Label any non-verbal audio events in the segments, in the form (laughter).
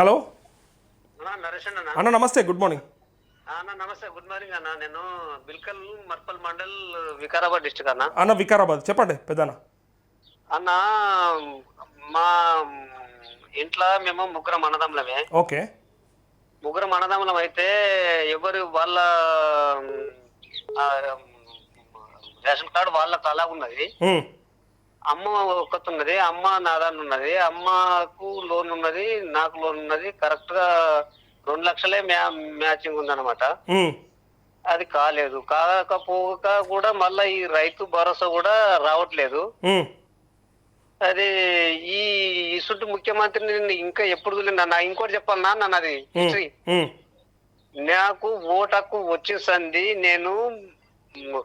Hello? అన్నా నమస్తే good morning. అన్న నమస్తే గుడ్ మార్నింగ్ అన్న. నేను బిల్కల్ మర్పల్ మండల్ వికారాబాద్ డిస్ట్రిక్ట్ అన్న. అన్న వికారాబాద్. చెప్పండి పెద్దన్న. అన్న మా ఇంట్లో మేము ముగ్గురం అన్నదమ్ములమే. ఓకే. ముగ్గురం అన్నదమ్ములం అయితే ఎవరు వాళ్ళ రేషన్ కార్డు వాళ్ళకి అలా ఉన్నది. అమ్మ ఒక్కటి ఉన్నది అమ్మ నాదాన్ని ఉన్నది అమ్మకు లోన్ ఉన్నది నాకు లోన్ ఉన్నది కరెక్ట్గా రెండు లక్షలే మ్యా మ్యాచింగ్ ఉందన్నమాట. అది కాలేదు. కాకపోక కూడా మళ్ళా ఈ రైతు భరోసా కూడా రావట్లేదు. అది ఈ ఇసుంటి ముఖ్యమంత్రిని నేను ఇంకా ఎప్పుడు. నా ఇంకోటి చెప్పాలన్నా నన్ను అది హిస్టరీ నాకు ఓటు హక్కు వచ్చేసింది నేను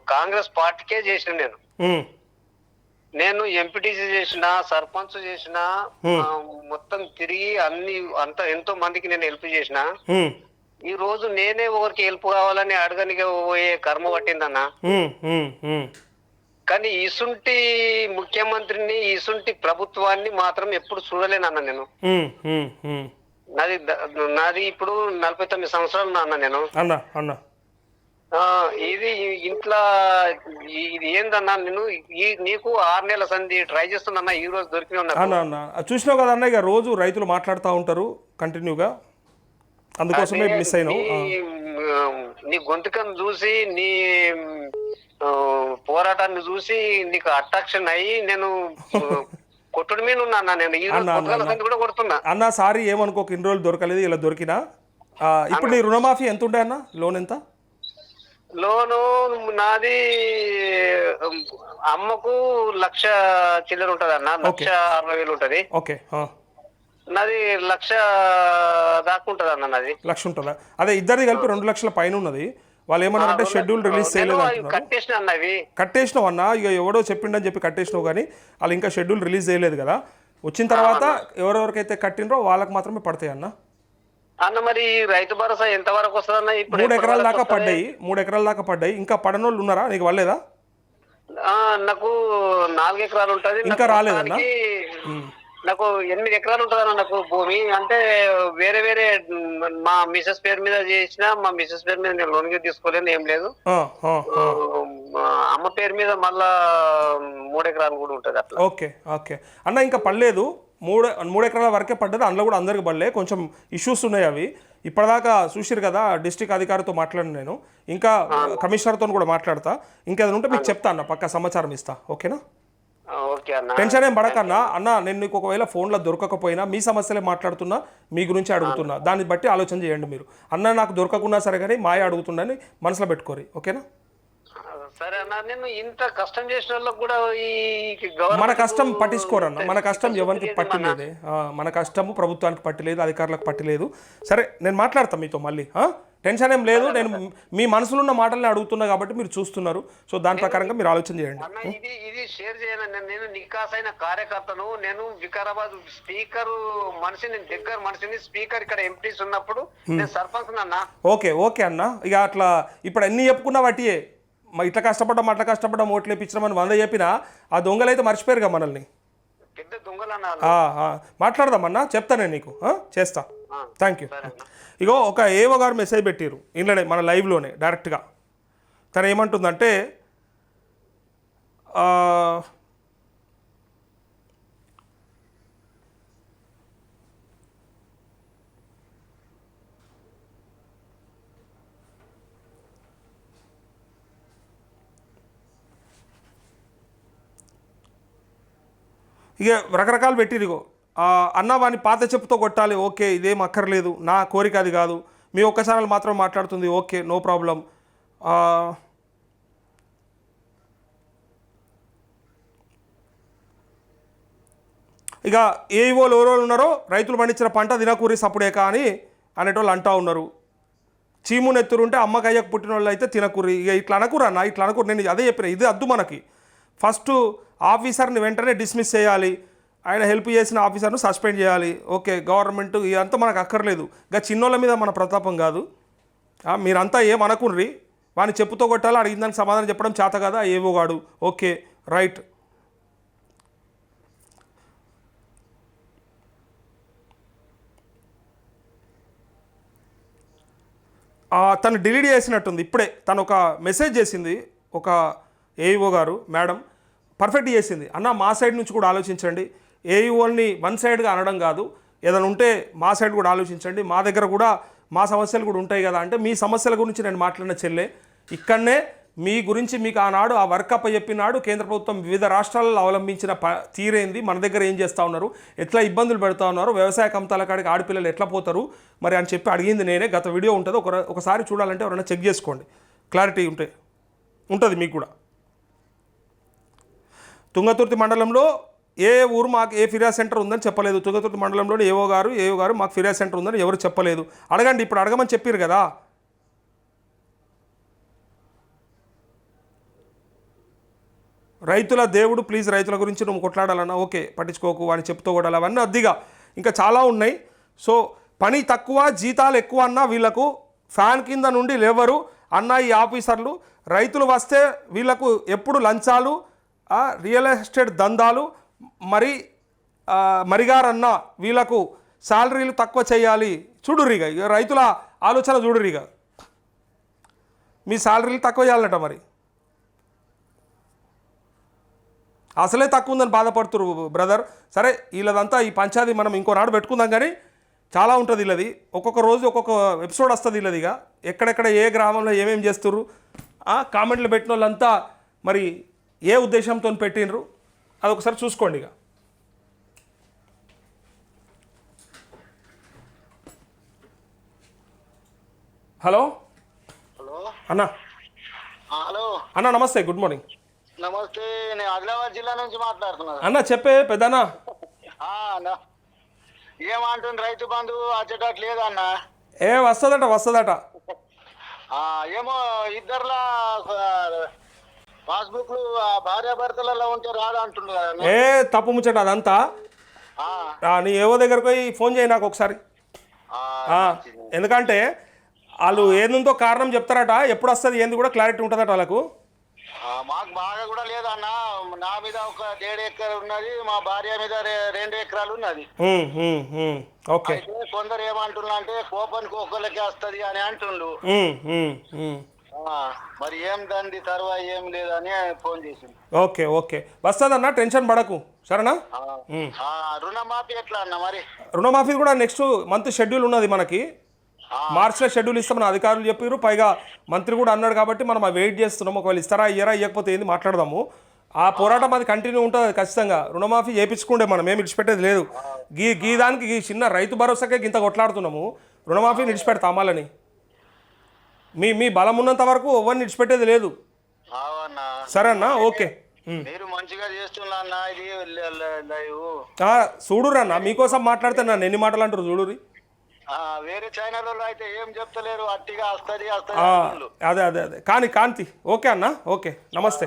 కాంగ్రెస్ పార్టీకే చేసిన నేను. నేను ఎంపీటీసీ చేసిన సర్పంచ్ చేసిన మొత్తం తిరిగి అన్ని అంత ఎంతో మందికి నేను హెల్ప్ చేసిన. ఈ రోజు నేనే ఒకరికి హెల్ప్ కావాలని అడగనికి పోయే కర్మ పట్టిందన్న. కానీ ఇసుంటి ముఖ్యమంత్రిని ఇసుంటి ప్రభుత్వాన్ని మాత్రం ఎప్పుడు చూడలేనన్న నేను. నాది నాది ఇప్పుడు నలభై తొమ్మిది సంవత్సరాలు అన్న నేను. అన్న అన్న. ఆ, ఇది ఇంట్లో ఇది ఏందన్నా నేను ఈ నీకు ఆరు నెలల సంధి ట్రై చేస్తున్నా ఈ రోజు దొరికిన ఉన్నా చూసినావు కదా అన్న ఇక రోజు రైతులు మాట్లాడుతూ ఉంటారు కంటిన్యూగా. అందుకోసమే మిస్ అయినావు. ఆ. నీ, గొంతుకను చూసి నీ పోరాటాన్ని చూసి నీకు అట్రాక్షన్ అయ్యి నేను (laughs) కొట్టుడు మీద ఉన్నా అన్న నేను. ఈ రోజు కూడా కొడుతున్నా. అన్న సారీ ఏమనుకోక ఇన్ని రోజులు దొరకలేదు ఇలా దొరికినా. ఇప్పుడు నీ రుణమాఫీ ఎంత ఉండే అన్న? లోన్ ఎంత? లోను నాది అమ్మకు లక్ష చిల్లర ఉంటది అన్న లక్ష అరవై వేలు ఉంటది. ఓకే. నాది లక్ష దాకా ఉంటది అన్న నాది. లక్ష ఉంటుందా? అదే ఇద్దరిది కలిపి రెండు లక్షల పైన ఉన్నది. వాళ్ళు ఏమన్నారంటే షెడ్యూల్ రిలీజ్ చేయలేదు కట్టేసినావు అన్న. ఇక ఎవడో చెప్పిండని చెప్పి కట్టేసినావు కానీ వాళ్ళు ఇంకా షెడ్యూల్ రిలీజ్ చేయలేదు కదా. వచ్చిన తర్వాత ఎవరెవరికైతే కట్టినరో వాళ్ళకి మాత్రమే పడతాయి అన్న అన్న మరి రైతు భరోసా ఎంత వరకు వస్తుంది అన్న ఇప్పుడు మూడు ఎకరాల దాకా? పడ్డాయి. మూడు ఎకరాల దాకా పడ్డాయి. ఇంకా పడనోళ్ళు ఉన్నారా? నీకు వాళ్ళేదా నాకు నాలుగు ఎకరాలు ఉంటది. ఇంకా రాలేదన్నా? మొత్తానికి నాకు ఎనిమిది ఎకరాలు ఉంటది నాకు భూమి. అంటే వేరే వేరే మ్, మిసెస్ పేరు మీద చేసిన మా మిసెస్ పేరు మీద నేను లోన్ తీసుకోలేను ఏం లేదు. అమ్మ పేరు మీద మళ్ళా మూడు ఎకరాలు కూడా ఉంటది అట్లా. Okay okay. అన్న ఇంకా పడలేదు. మూడు మూడు ఎకరాల వరకే పడ్డది అందులో కూడా అందరికి పడలే. కొంచెం ఇష్యూస్ ఉన్నాయి అవి. ఇప్పటిదాకా చూసిరు కదా డిస్టిక్ అధికారితో మాట్లాడిన నేను. ఇంకా కమిషనర్తో కూడా మాట్లాడతా. ఇంకా ఏదైనా ఉంటే మీకు చెప్తా అన్న పక్క సమాచారం ఇస్తా. ఓకేనా? టెన్షన్ ఏం పడకన్నా అన్న. నేను నీకు ఒకవేళ ఫోన్లో దొరకకపోయినా మీ సమస్యలే మాట్లాడుతున్నా మీ గురించి అడుగుతున్నా. దాన్ని బట్టి ఆలోచన చేయండి మీరు. అన్న నాకు దొరకకున్నా సరే కానీ మాయ అడుగుతుండని మనసులో పెట్టుకోరి. ఓకేనా? సరే అన్న నేను ఇంత కష్టం చేసిన వాళ్ళకి కూడా ఈ మన కష్టం పట్టించుకోరన్న. మన కష్టం ఎవరికి పట్టలేదే. మన కష్టము ప్రభుత్వానికి పట్టలేదు అధికారులకు పట్టలేదు. సరే నేను మాట్లాడతాను మీతో మళ్ళీ? టెన్షన్ ఏం లేదు. నేను మీ మనసులో ఉన్న మాటల్ని అడుగుతున్నా కాబట్టి మీరు చూస్తున్నారు. సో దాని ప్రకారంగా మీరు ఆలోచన చేయండి. ఇది ఇది షేర్ చేయను. నేను నేను నికాసైన కార్యకర్తను. నేను వికారాబాద్ స్పీకర్ మనిషిని దగ్గర మనిషిని స్పీకర్ ఇక్కడ ఎంపీస్ ఉన్నప్పుడు నేను సర్పంచ్ అన్న ఓకే ఓకే అన్న. ఇక అట్లా ఇప్పుడు అన్ని చెప్పుకున్నా వాటియే. ఇట్లా కష్టపడ్డాం అట్లా కష్టపడ్డాం ఓట్లు వేయించమని వంద చెప్పినా ఆ దొంగలైతే మర్చిపోయారుగా మనల్ని. మాట్లాడదామన్నా చెప్తా నేను నీకు? చేస్తా. థ్యాంక్ యూ ఇగో ఒక ఏవో గారు మెసేజ్ పెట్టారు ఇంట్లోనే మన లైవ్లోనే డైరెక్ట్గా. తను ఏమంటుందంటే ఇక రకరకాలు పెట్టిరిగో అన్న వాని పాత చెప్పుతో కొట్టాలి ఓకే ఇదేం అక్కర్లేదు నా కోరిక అది కాదు. మీ ఒక్క ఛానల్ మాత్రం మాట్లాడుతుంది ఓకే నో ప్రాబ్లం. ఇక ఏ వాళ్ళు ఎవరోళ్ళు ఉన్నారో రైతులు పండించిన పంట తినకూరి సప్పుడేక అని అనేటోళ్ళు అంటా ఉన్నారు. చీము నెత్తురుంటే అమ్మకి అయ్యకు పుట్టిన వాళ్ళు అయితే తినకూరి. ఇక ఇట్లా అనకూరు అన్న ఇట్లా అనకూరు. నేను అదే చెప్పిన ఇది అద్దు మనకి. ఫస్ట్ ఆఫీసర్ని వెంటనే డిస్మిస్ చేయాలి. ఆయన హెల్ప్ చేసిన ఆఫీసర్ను సస్పెండ్ చేయాలి. ఓకే గవర్నమెంట్ ఇదంతా మనకు అక్కర్లేదు. ఇక చిన్నోళ్ళ మీద మన ప్రతాపం కాదు. మీరంతా ఏమనకుండ్రి వాడిని చెప్పుతో కొట్టాలి? అడిగిన దానికి సమాధానం చెప్పడం చేత కదా? ఏవో వాడు ఓకే రైట్. తను డిలీట్ చేసినట్టుంది. ఇప్పుడే తను ఒక మెసేజ్ చేసింది ఒక ఏఈఓ గారు మేడం. పర్ఫెక్ట్ చేసింది. అన్న మా సైడ్ నుంచి కూడా ఆలోచించండి. ఏఈఓల్ని వన్ సైడ్గా అనడం కాదు. ఏదైనా ఉంటే మా సైడ్ కూడా ఆలోచించండి. మా దగ్గర కూడా మా సమస్యలు కూడా ఉంటాయి కదా అంటే మీ సమస్యల గురించి నేను మాట్లాడిన చెల్లె ఇక్కడనే మీ గురించి మీకు ఆనాడు ఆ వర్కప్ చెప్పినాడు కేంద్ర ప్రభుత్వం వివిధ రాష్ట్రాలలో అవలంబించిన ప తీరేంది. మన దగ్గర ఏం చేస్తూ ఉన్నారు? ఎట్లా ఇబ్బందులు పెడతా ఉన్నారు? వ్యవసాయ కమతాల కాడికి ఆడపిల్లలు ఎట్లా పోతారు? మరి అని చెప్పి అడిగింది నేనే. గత వీడియో ఉంటుంది. ఒక ఒకసారి చూడాలంటే ఎవరైనా చెక్ చేసుకోండి. క్లారిటీ ఉంటే ఉంటుంది మీకు కూడా. తుంగతుర్తి మండలంలో ఏ ఊరు మాకు ఏ ఫిర్యాదు సెంటర్ ఉందని చెప్పలేదు. తుంగతుర్తి మండలంలో ఏవో గారు ఏవో గారు మాకు ఫిర్యాదు సెంటర్ ఉందని ఎవరు చెప్పలేదు. అడగండి ఇప్పుడు అడగమని చెప్పారు కదా. రైతుల దేవుడు ప్లీజ్ రైతుల గురించి నువ్వు కొట్లాడాలన్నా ఓకే పట్టించుకోకు అని చెప్తూ కూడా అవన్నీ అద్దిగా. ఇంకా చాలా ఉన్నాయి. సో పని తక్కువ జీతాలు ఎక్కువ అన్నా వీళ్ళకు ఫ్యాన్ కింద నుండి లేవరు అన్న ఈ ఆఫీసర్లు. రైతులు వస్తే వీళ్ళకు ఎప్పుడు లంచాలు రియల్ ఎస్టేట్ దందాలు మరి మరిగారన్న వీళ్ళకు శాలరీలు తక్కువ చేయాలి చూడుర్రిగ. ఇక రైతుల ఆలోచన చూడురిగా మీ శాలరీలు తక్కువ చేయాలంట మరి. అసలే తక్కువ ఉందని బాధపడుతురు బ్రదర్. సరే వీళ్ళదంతా ఈ పంచాది మనం ఇంకో నాడు పెట్టుకుందాం కానీ చాలా ఉంటుంది వీళ్ళది ఒక్కొక్క రోజు ఒక్కొక్క ఎపిసోడ్ వస్తుంది వీళ్ళదిగా ఇక ఎక్కడెక్కడ ఏ గ్రామంలో ఏమేమి చేస్తుర్రు? కామెంట్లు పెట్టిన వాళ్ళంతా మరి ఏ ఉద్దేశంతో పెట్టినరు అది ఒకసారి చూసుకోండి ఇక. హలో? హలో? అన్న? హలో? అన్న నమస్తే గుడ్ మార్నింగ్. నమస్తే నేను ఆదిలాబాద్ జిల్లా నుంచి మాట్లాడుతున్నాను అన్న చెప్పే పెద్దనా. ఏమంటుంది రైతు బంధు? వచ్చేటట్టు లేదన్న ఏ వస్తుందట వస్తుందట. ఏమో ఇద్దరులా పాస్బుక్లు భార్య భర్తలలో ఉంటే రాదు అంటుండు కదా. ఏ తప్పు ముచ్చట అదంతా? నీ ఏవో దగ్గరకు పోయి ఫోన్ చేయి నాకు ఒకసారి. ఎందుకంటే వాళ్ళు ఏందో కారణం చెప్తారట ఎప్పుడు వస్తుంది ఏంది కూడా క్లారిటీ ఉంటుందట వాళ్ళకు. మాకు బాగా కూడా లేదన్న నా మీద ఒక డేఢ ఎకర్ ఉన్నది మా భార్య మీద రెండు ఎకరాలు ఉన్నది. ఓకే. కొందరు ఏమంటున్నా అంటే కోపానికి ఒకళ్ళకి వస్తుంది అని అంటుండు మరి ఏం దండి తర్వాత ఏం లేదని ఫోన్ చేసింది. Okay okay. వస్తుందన్న టెన్షన్ పడకు. సరేనా? రుణమాఫీ ఎట్లా అన్న మరి? రుణమాఫీ కూడా నెక్స్ట్ మంత్ షెడ్యూల్ ఉన్నది మనకి. మార్చిలో షెడ్యూల్ ఇస్తామని అధికారులు చెప్పారు పైగా మంత్రి కూడా అన్నాడు కాబట్టి మనం వెయిట్ చేస్తున్నాం ఒకవేళ ఇస్తారా ఇయ్యరా ఇవ్వకపోతే ఏంది మాట్లాడదాము. ఆ పోరాటం అది కంటిన్యూ ఉంటుంది ఖచ్చితంగా. రుణమాఫీ చేయించుకుంటే మనం ఏమి విడిచిపెట్టేది లేదు. గీ గీ దానికి చిన్న రైతు భరోసాకే ఇంత కొట్లాడుతున్నాము. రుణమాఫీ విడిచిపెడతా అమ్మాలని మీ మీ బలం ఉన్నంత వరకు ఎవరిని విడిచిపెట్టేది లేదు. అవునా సరే అన్న ఓకే. మీరు మంచిగా చేస్తున్నా మీకోసం మాట్లాడితే నన్ను ఎన్ని మాటలు అంటారు చూడురి ఆ, వేరే అయితే ఏం చెప్తలేరు అట్టిగా వస్తుంది. అదే అదే అదే. కానీ కాంతి ఓకే అన్న? ఓకే నమస్తే.